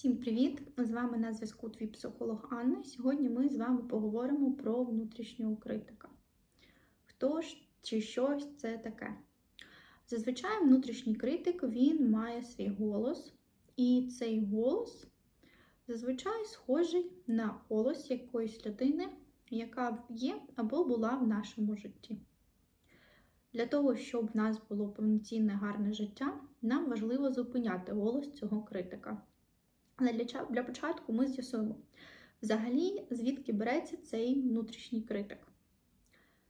Всім привіт! З вами на зв'язку твій психолог Анна. Сьогодні ми з вами поговоримо про внутрішнього критика. Хто ж чи щось це таке? Зазвичай внутрішній критик він має свій голос, і цей голос зазвичай схожий на голос якоїсь людини, яка є або була в нашому житті. Для того, щоб в нас було повноцінне гарне життя, нам важливо зупиняти голос цього критика. Але для, для початку ми з'ясуємо, взагалі, звідки береться цей внутрішній критик.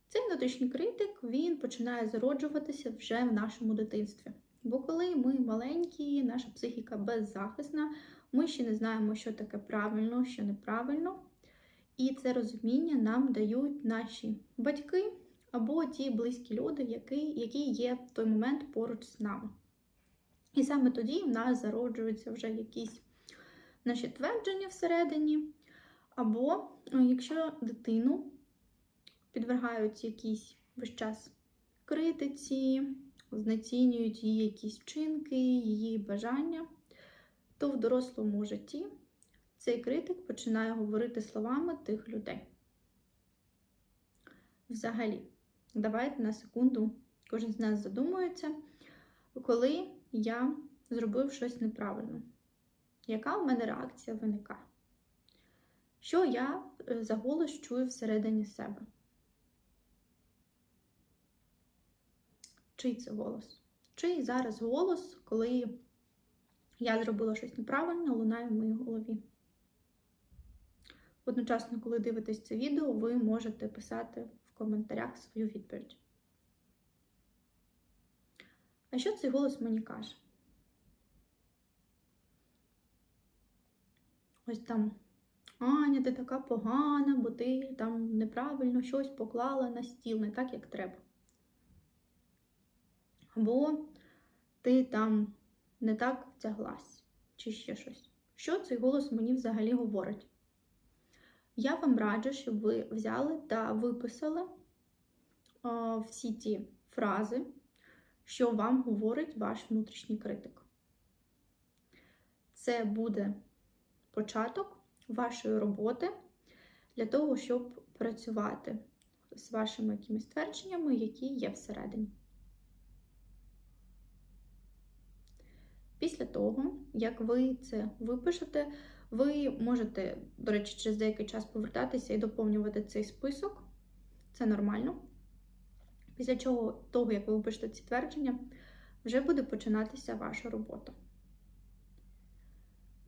Цей внутрішній критик він починає зароджуватися вже в нашому дитинстві. Бо коли ми маленькі, наша психіка беззахисна, ми ще не знаємо, що таке правильно, що неправильно. І це розуміння нам дають наші батьки або ті близькі люди, які, які є в той момент поруч з нами. І саме тоді в нас зароджуються вже якісь наші твердження всередині. Або е, якщо дитину підвергають якісь весь час критиці, знецінюють її якісь вчинки, її бажання, то в дорослому житті цей критик починає говорити словами тих людей. Взагалі, давайте на секунду кожен з нас задумується, коли я зробив щось неправильно. Яка в мене реакція виникає? Що я е, за голос чую всередині себе? Чий це голос? Чий зараз голос, коли я зробила щось неправильно, лунає в моїй голові? Одночасно, коли дивитесь це відео, ви можете писати в коментарях свою відповідь. А що цей голос мені каже? Ось там Аня, ти така погана, бо ти там неправильно щось поклала на стіл, не так, як треба. Або ти там не так втяглась, чи ще щось. Що цей голос мені взагалі говорить? Я вам раджу, щоб ви взяли та виписали а, всі ті фрази, що вам говорить ваш внутрішній критик. Це буде початок вашої роботи для того, щоб працювати з вашими якимись твердженнями, які є всередині. Після того, як ви це випишете, ви можете, до речі, через деякий час повертатися і доповнювати цей список. Це нормально. Після чого, того, як ви випишете ці твердження, вже буде починатися ваша робота.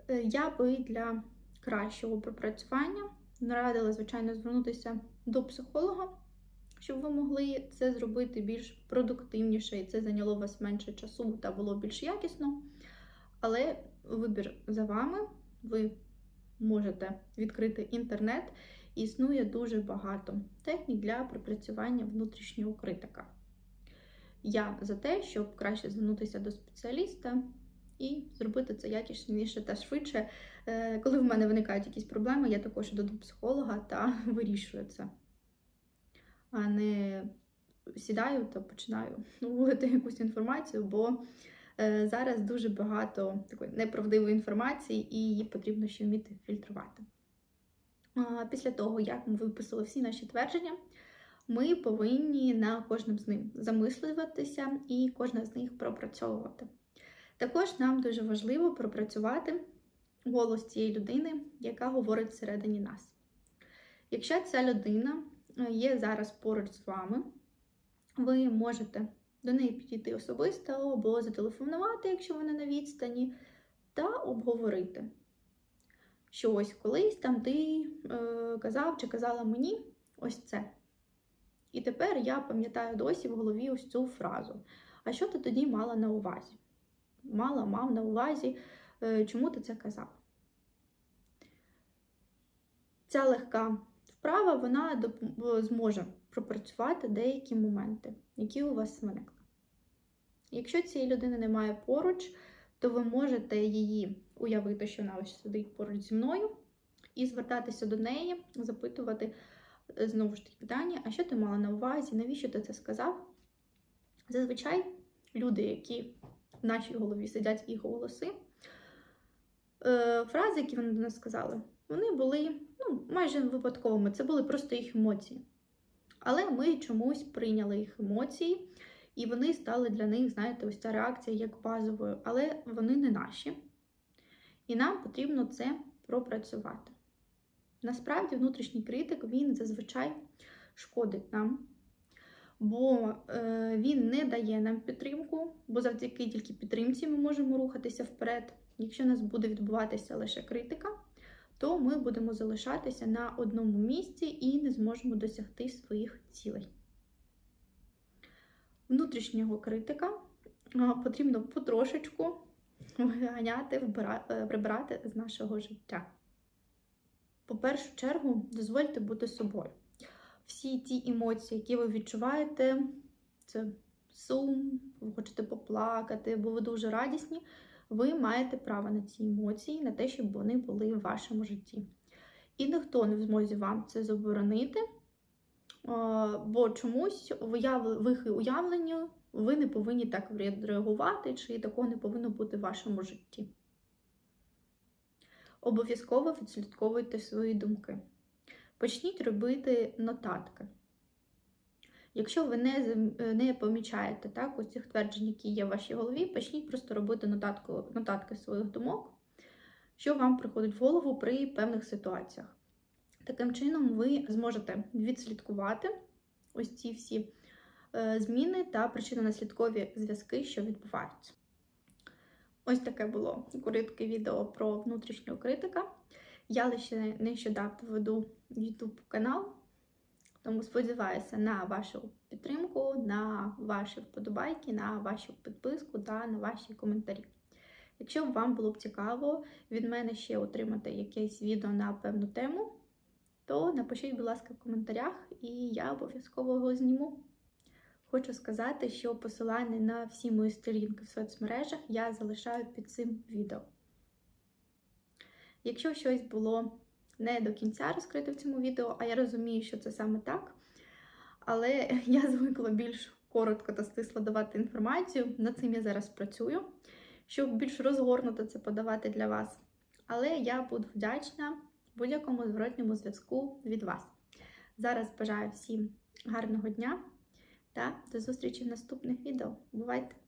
Е, Я би для кращого пропрацювання нарадила, звичайно, звернутися до психолога, щоб ви могли це зробити більш продуктивніше, і це зайняло вас менше часу та було більш якісно. Але вибір за вами, ви можете відкрити інтернет, існує дуже багато технік для пропрацювання внутрішнього критика. Я за те, щоб краще звернутися до спеціаліста і зробити це якісніше та швидше. Е, Коли в мене виникають якісь проблеми, я також йду до психолога та вирішую це. А не сідаю та починаю гуглити якусь інформацію, бо е, зараз дуже багато такої неправдивої інформації, і її потрібно ще вміти фільтрувати. Після того, як ми виписали всі наші твердження, ми повинні на кожним з них замислюватися і кожне з них пропрацьовувати. Також нам дуже важливо пропрацювати голос цієї людини, яка говорить всередині нас. Якщо ця людина е, є зараз поруч з вами, ви можете до неї підійти особисто або зателефонувати, якщо вона на відстані, та обговорити. Що ось колись там ти е, казав чи казала мені ось це. І тепер я пам'ятаю досі в голові ось цю фразу. А що ти тоді мала на увазі? Мала, мав на увазі, е, чому ти це казав? Ця легка вправа вона зможе пропрацювати деякі моменти, які у вас виникли. Якщо цієї людини немає поруч, то ви можете її уявити, що вона ось сидить поруч зі мною, і звертатися до неї, запитувати е, знову ж таки питання: а що ти мала на увазі? Навіщо ти це сказав? Зазвичай люди, які в нашій голові сидять і голоси, е, фрази, які вони до нас сказали, вони були ну, майже випадковими. Це були просто їх емоції. Але ми чомусь прийняли їх емоції, і вони стали для них, знаєте, ось ця реакція як базовою, але вони не наші. І нам потрібно це пропрацювати. Насправді, внутрішній критик він зазвичай шкодить нам, бо е, він не дає нам підтримку, бо завдяки тільки підтримці ми можемо рухатися вперед. Якщо нас буде відбуватися лише критика, то ми будемо залишатися на одному місці і не зможемо досягти своїх цілей. Внутрішнього критика потрібно потрошечку виганяти, е, прибирати з нашого життя. По першу чергу, дозвольте бути собою. Всі ті емоції, які ви відчуваєте, це сум, ви хочете поплакати, бо ви дуже радісні. Ви маєте право на ці емоції, на те, щоб вони були в вашому житті. І ніхто не в змозі вам це заборонити, бо чомусь в їх уявленні ви не повинні так реагувати, чи такого не повинно бути в вашому житті. Обов'язково відслідковуйте свої думки. Почніть робити нотатки. Якщо ви не, не помічаєте так, ось цих тверджень, які є в вашій голові, почніть просто робити нотатку, нотатки своїх думок, що вам приходить в голову при певних ситуаціях. Таким чином, ви зможете відслідкувати ось ці всі е, зміни та причинно-наслідкові зв'язки, що відбуваються. Ось таке було коротке відео про внутрішнього критика. Я лише нещодавно веду YouTube канал, тому сподіваюся на вашу підтримку, на ваші вподобайки, на вашу підписку та на ваші коментарі. Якщо вам було б цікаво від мене ще отримати якесь відео на певну тему, то напишіть, будь ласка, в коментарях, і я обов'язково його зніму. Хочу сказати, що посилання на всі мої сторінки в соцмережах я залишаю під цим відео. Якщо щось було не до кінця розкрите в цьому відео, а я розумію, що це саме так, але я звикла більш коротко та стисло давати інформацію. Над цим я зараз працюю, щоб більш розгорнуто це подавати для вас. Але я буду вдячна будь-якому зворотньому зв'язку від вас. Зараз бажаю всім гарного дня та до зустрічі в наступних відео. Бувайте!